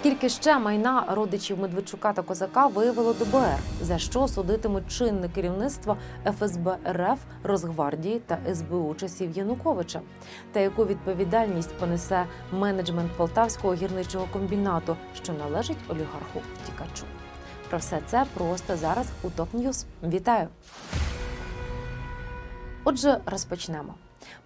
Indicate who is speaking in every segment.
Speaker 1: Скільки ще майна родичів Медведчука та Козака виявило ДБР, за що судитимуть чинне керівництво ФСБ РФ, Росгвардії та СБУ часів Януковича, та яку відповідальність понесе менеджмент Полтавського гірничого комбінату, що належить олігарху втікачу. Про все це просто зараз у ТОП Ньюз. Вітаю! Отже, розпочнемо.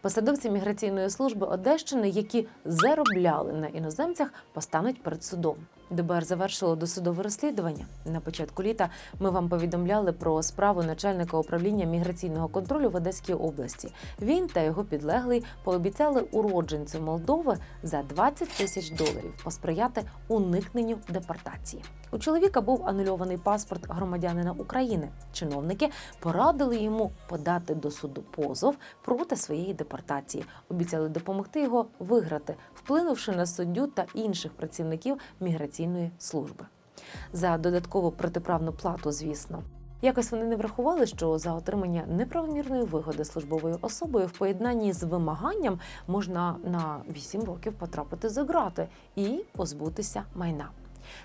Speaker 1: Посадовці міграційної служби Одещини, які заробляли на іноземцях, постануть перед судом. ДБР завершило досудове розслідування. На початку літа ми вам повідомляли про справу начальника управління міграційного контролю в Одеській області. Він та його підлеглий пообіцяли уродженцю Молдови за 20 тисяч доларів посприяти уникненню депортації. У чоловіка був анульований паспорт громадянина України. Чиновники порадили йому подати до суду позов проти своєї депортації. Обіцяли допомогти його виграти, вплинувши на суддю та інших працівників міграційної служби. За додаткову протиправну плату, звісно. Якось вони не врахували, що за отримання неправомірної вигоди службовою особою в поєднанні з вимаганням можна на 8 років потрапити за ґрати і позбутися майна.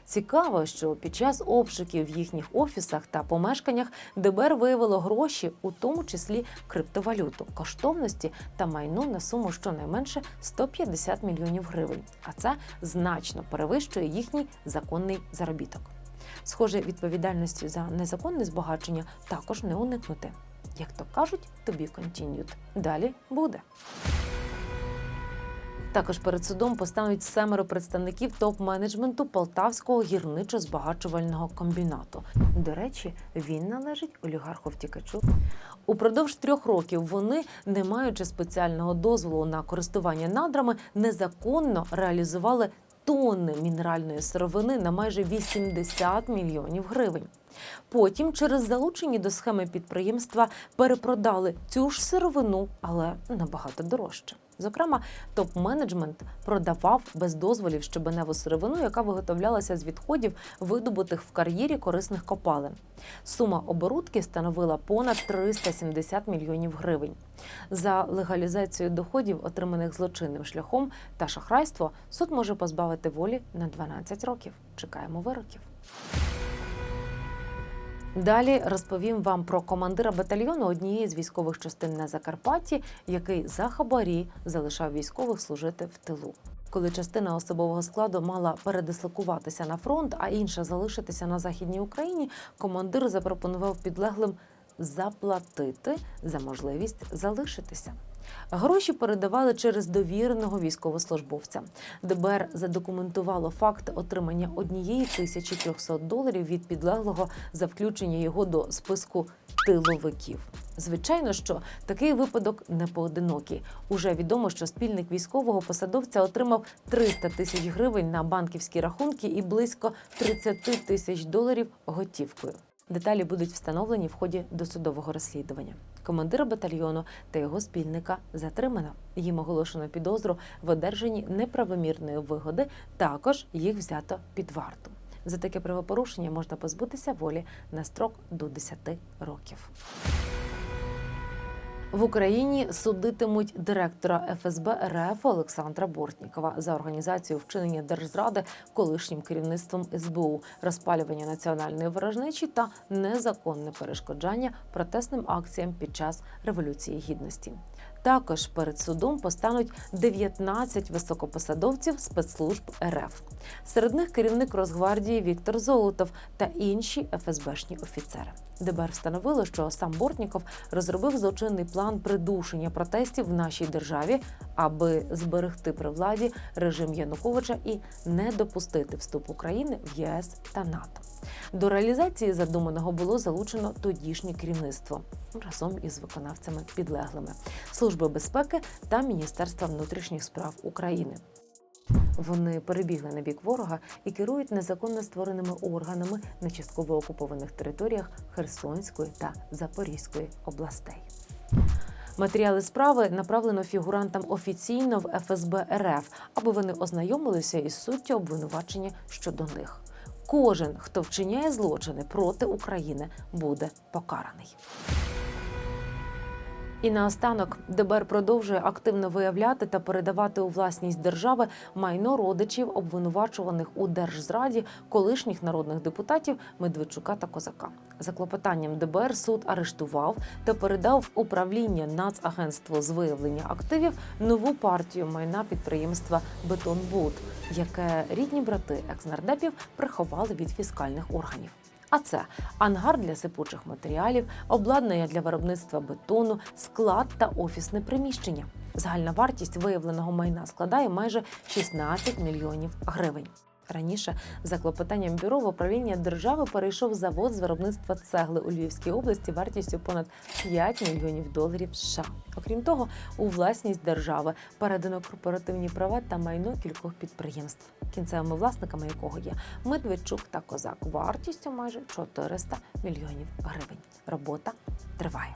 Speaker 1: Цікаво, що під час обшуків в їхніх офісах та помешканнях ДБР виявило гроші, у тому числі криптовалюту, коштовності та майно на суму щонайменше 150 мільйонів гривень. А це значно перевищує їхній законний заробіток. Схоже, відповідальності за незаконне збагачення також не уникнути. Як то кажуть, тобі контінют. Далі буде. Також перед судом постануть семеро представників топ-менеджменту Полтавського гірничо-збагачувального комбінату. До речі, він належить олігарху втікачу. Упродовж трьох років вони, не маючи спеціального дозволу на користування надрами, незаконно реалізували тонни мінеральної сировини на майже 80 мільйонів гривень. Потім, через залучені до схеми підприємства, перепродали цю ж сировину, але набагато дорожче. Зокрема, топ-менеджмент продавав без дозволів щебеневу сировину, яка виготовлялася з відходів, видобутих в кар'єрі корисних копалин. Сума оборудки становила понад 370 мільйонів гривень. За легалізацію доходів, отриманих злочинним шляхом та шахрайство, суд може позбавити волі на 12 років. Чекаємо вироків. Далі розповім вам про командира батальйону однієї з військових частин на Закарпатті, який за хабарі залишав військових служити в тилу. Коли частина особового складу мала передислокуватися на фронт, а інша залишитися на західній Україні, командир запропонував підлеглим заплатити за можливість залишитися. Гроші передавали через довіреного військовослужбовця. ДБР задокументувало факт отримання однієї тисячі 300 доларів від підлеглого за включення його до списку тиловиків. Звичайно, що такий випадок не поодинокий. Уже відомо, що спільник військового посадовця отримав 300 тисяч гривень на банківські рахунки і близько 30 тисяч доларів готівкою. Деталі будуть встановлені в ході досудового розслідування. Командира батальйону та його спільника затримано. Їм оголошено підозру в одержанні неправомірної вигоди. Також їх взято під варту. За таке правопорушення можна позбутися волі на строк до 10 років. В Україні судитимуть директора ФСБ РФ Олександра Бортнікова за організацію вчинення держзради колишнім керівництвом СБУ, розпалювання національної ворожнечі та незаконне перешкоджання протестним акціям під час революції гідності. Також перед судом постануть 19 високопосадовців спецслужб РФ. Серед них керівник Росгвардії Віктор Золотов та інші ФСБшні офіцери. ДБР встановило, що сам Бортніков розробив злочинний план придушення протестів в нашій державі, аби зберегти при владі режим Януковича і не допустити вступ України в ЄС та НАТО. До реалізації задуманого було залучено тодішнє керівництво разом із виконавцями підлеглими Служби безпеки та Міністерства внутрішніх справ України. Вони перебігли на бік ворога і керують незаконно створеними органами на частково окупованих територіях Херсонської та Запорізької областей. Матеріали справи направлено фігурантам офіційно в ФСБ РФ, аби вони ознайомилися із суттю обвинувачення щодо них. Кожен, хто вчиняє злочини проти України, буде покараний. І наостанок ДБР продовжує активно виявляти та передавати у власність держави майно родичів обвинувачуваних у держзраді колишніх народних депутатів Медведчука та Козака. За клопотанням ДБР суд арештував та передав в управління Нацагентство з виявлення активів нову партію майна підприємства Бетонбуд, яке рідні брати екснардепів приховали від фіскальних органів. А це ангар для сипучих матеріалів, обладнання для виробництва бетону, склад та офісне приміщення. Загальна вартість виявленого майна складає майже 16 мільйонів гривень. Раніше за клопотанням бюро в управління держави перейшов завод з виробництва цегли у Львівській області вартістю понад 5 мільйонів доларів США. Окрім того, у власність держави передано корпоративні права та майно кількох підприємств, кінцевими власниками якого є Медведчук та Козак, вартістю майже 400 мільйонів гривень. Робота триває.